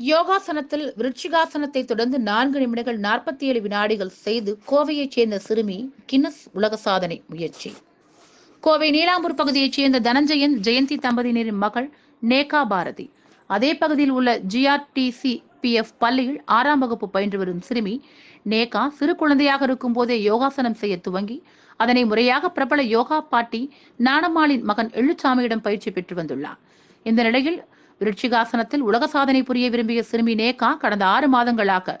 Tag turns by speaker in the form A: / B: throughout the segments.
A: யோகாசனத்தில் விருட்சிகாசனத்தை தொடர்ந்து நான்கு நிமிடங்கள் நாற்பத்தி ஏழு வினாடிகள் செய்து கோவையைச் சேர்ந்த சிறுமி கின்னஸ் உலக சாதனை முயற்சி. கோவை நீலாம்பூர் பகுதியைச் சேர்ந்த தனஞ்சயன் ஜெயந்தி தம்பதியினரின் மகள் நேகா பாரதி. அதே பகுதியில் உள்ள ஜிஆர்டிசி பிஎஃப் பள்ளியில் ஆறாம் வகுப்பு பயின்று வரும் சிறுமி நேகா சிறு குழந்தையாக இருக்கும் போதே யோகாசனம் செய்ய துவங்கி அதனை முறையாக பிரபல யோகா பாட்டி நாணம்மாளின் மகன் எள்ளுச்சாமியிடம் பயிற்சி பெற்று வந்துள்ளார். இந்த நிலையில் விருட்சிகாசனத்தில் உலக சாதனை புரிய விரும்பிய சிறுமி நேகா கடந்த ஆறு மாதங்களாக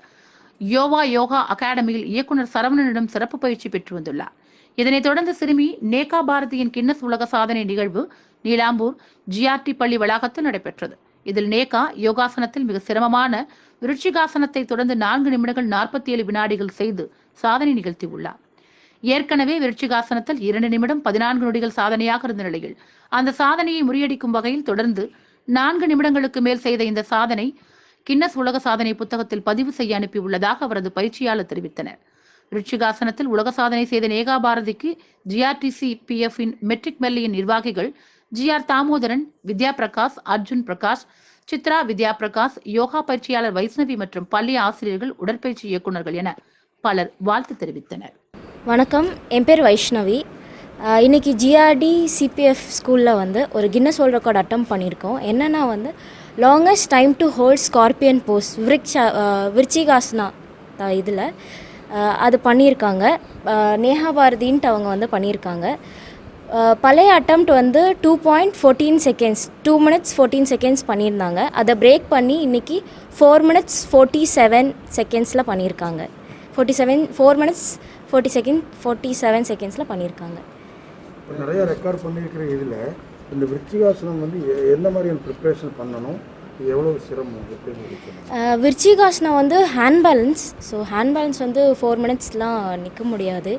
A: யோவா யோகா அகாடமியில் இயக்குனர் சரவணனிடம் சிறப்பு பயிற்சி பெற்று வந்துள்ளார். இதனைத் தொடர்ந்து சிறுமி நேகா பாரதியின் கின்னஸ் உலக சாதனை நிகழ்வு நீலாம்பூர் ஜிஆர்டி பள்ளி வளாகத்தில் நடைபெற்றது. இதில் நேகா யோகாசனத்தில் மிக சிரமமான விருட்சிகாசனத்தை தொடர்ந்து நான்கு நிமிடங்கள் நாற்பத்தி ஏழு வினாடிகள் செய்து சாதனை நிகழ்த்தியுள்ளார். ஏற்கனவே விருட்சிகாசனத்தில் இரண்டு நிமிடம் பதினான்கு நொடிகள் சாதனையாக இருந்த நிலையில் அந்த சாதனையை முறியடிக்கும் வகையில் தொடர்ந்து நான்கு நிமிடங்களுக்கு மேல் செய்த இந்த சாதனை கின்னஸ் உலக சாதனை புத்தகத்தில் பதிவு செய்ய அனுப்பியுள்ளதாக அவரது பயிற்சியாளர் தெரிவித்தனர். ரிச்சிகாசனத்தில் உலக சாதனை செய்த நேகா பாரதிக்கு ஜிஆர்டிசி பிஎஃப்பின் மெட்ரிக் மெல்லியின் நிர்வாகிகள் ஜி ஆர் தாமோதரன் வித்யா பிரகாஷ் அர்ஜுன் பிரகாஷ் சித்ரா வித்யா பிரகாஷ் யோகா பயிற்சியாளர் வைஷ்ணவி மற்றும் பள்ளி ஆசிரியர்கள் உடற்பயிற்சி இயக்குநர்கள் என பலர் வாழ்த்து தெரிவித்தனர்.
B: வணக்கம். என் பேர் வைஷ்ணவி. இன்றைக்கி ஜிஆர்டி சிபிஎஃப் ஸ்கூலில் வந்து ஒரு கின்னஸ் வேர்ல்ட் ரெக்கார்ட் அட்டம் பண்ணியிருக்கோம். என்னென்னா வந்து longest time to hold scorpion pose Vriksha Vrischikasana இதில் அது பண்ணியிருக்காங்க. நேஹா பாரதின்ட்டு அவங்க வந்து பண்ணியிருக்காங்க. பழைய அட்டம்ப்ட் வந்து two point fourteen seconds two minutes fourteen seconds பண்ணியிருந்தாங்க. அதை பிரேக் பண்ணி இன்றைக்கி ஃபோர் மினிட்ஸ் ஃபோர்ட்டி செவன் செகண்ட்ஸில் பண்ணியிருக்காங்க. Forty seven four minutes forty second forty seven செகண்ட்ஸில் பண்ணியிருக்காங்க.
C: நிறைய ரெக்கார்ட் பண்ணியிருக்கிற இதில் இந்த விருச்சிகாசனம் வந்து எந்த மாதிரியான ப்ரிப்ரேஷன் பண்ணணும்?
B: விருச்சிகாசனம் வந்து hand balance so hand balance வந்து ஃபோர் மினிட்ஸ்லாம் நிற்க முடியாது.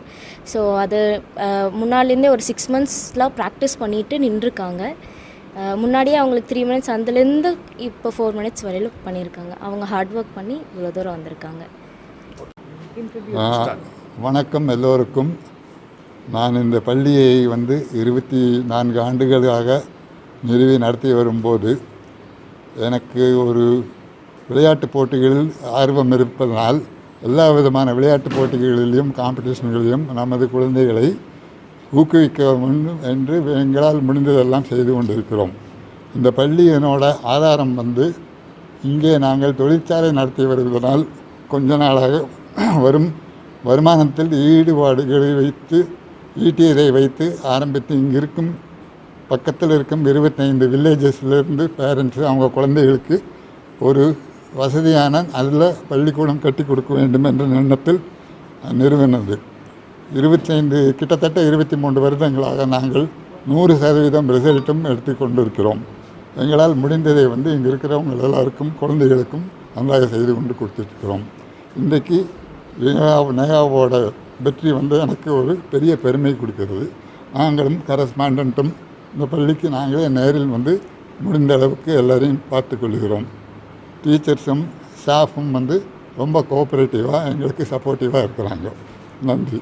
B: ஸோ அது ஆஹ் முன்னாடிலேருந்தே ஒரு சிக்ஸ் மந்த்ஸ்லாம் ப்ராக்டிஸ் பண்ணிட்டு நின்றுருக்காங்க. முன்னாடியே அவங்களுக்கு த்ரீ மினிட்ஸ் அதுலேருந்து இப்போ ஃபோர் மினிட்ஸ் வரையிலும் பண்ணியிருக்காங்க அவங்க ஹார்ட் ஒர்க் பண்ணி இவ்வளோ தூரம் வந்திருக்காங்க.
D: வணக்கம் எல்லோருக்கும். நான் இந்த பள்ளியை வந்து இருபத்தி நான்கு ஆண்டுகளாக நிறுவி நடத்தி வரும்போது எனக்கு ஒரு விளையாட்டுப் போட்டிகளில் ஆர்வம் இருப்பதனால் எல்லா விதமான விளையாட்டுப் போட்டிகளிலும் காம்படிஷன்களிலும் நமது குழந்தைகளை ஊக்குவிக்க வேண்டும் என்று எங்களால் முடிந்ததெல்லாம் செய்து கொண்டிருக்கிறோம். இந்த பள்ளியினோட ஆதாரம் வந்து இங்கே நாங்கள் தொழிற்சாலை நடத்தி வருவதனால் கொஞ்ச நாளாக வரும் வருமானத்தில் ஈடுபாடுகளை வைத்து ஈட்டியதை வைத்து ஆரம்பித்து இங்கே இருக்கும் பக்கத்தில் இருக்கும் இருபத்தைந்து வில்லேஜஸ்லேருந்து பேரண்ட்ஸு அவங்க குழந்தைகளுக்கு ஒரு வசதியான நல்ல பள்ளிக்கூடம் கட்டி கொடுக்க வேண்டும் என்ற எண்ணத்தில் நிறுவனது. இருபத்தைந்து கிட்டத்தட்ட இருபத்தி மூன்று வருடங்களாக நாங்கள் நூறு சதவீதம் ரிசல்ட்டும் எடுத்து கொண்டிருக்கிறோம். எங்களால் முடிந்ததை வந்து இங்கே இருக்கிறவங்க எல்லாருக்கும் குழந்தைகளுக்கும் நன்றாக செய்து கொண்டு கொடுத்துருக்கிறோம். இன்றைக்கு நேகா- நேகாவோட வெற்றி வந்து எனக்கு ஒரு பெரிய பெருமை கொடுக்கிறது. நாங்களும் கரஸ்பாண்டண்ட்டும் இந்த பள்ளிக்கு நாங்களே நேரில் வந்து முடிந்த அளவுக்கு எல்லாரையும் பார்த்து கொள்கிறோம். டீச்சர்ஸும் ஸ்டாஃபும் வந்து ரொம்ப கோஆப்ரேட்டிவாக எங்களுக்கு சப்போர்ட்டிவாக இருக்கிறாங்க. நன்றி.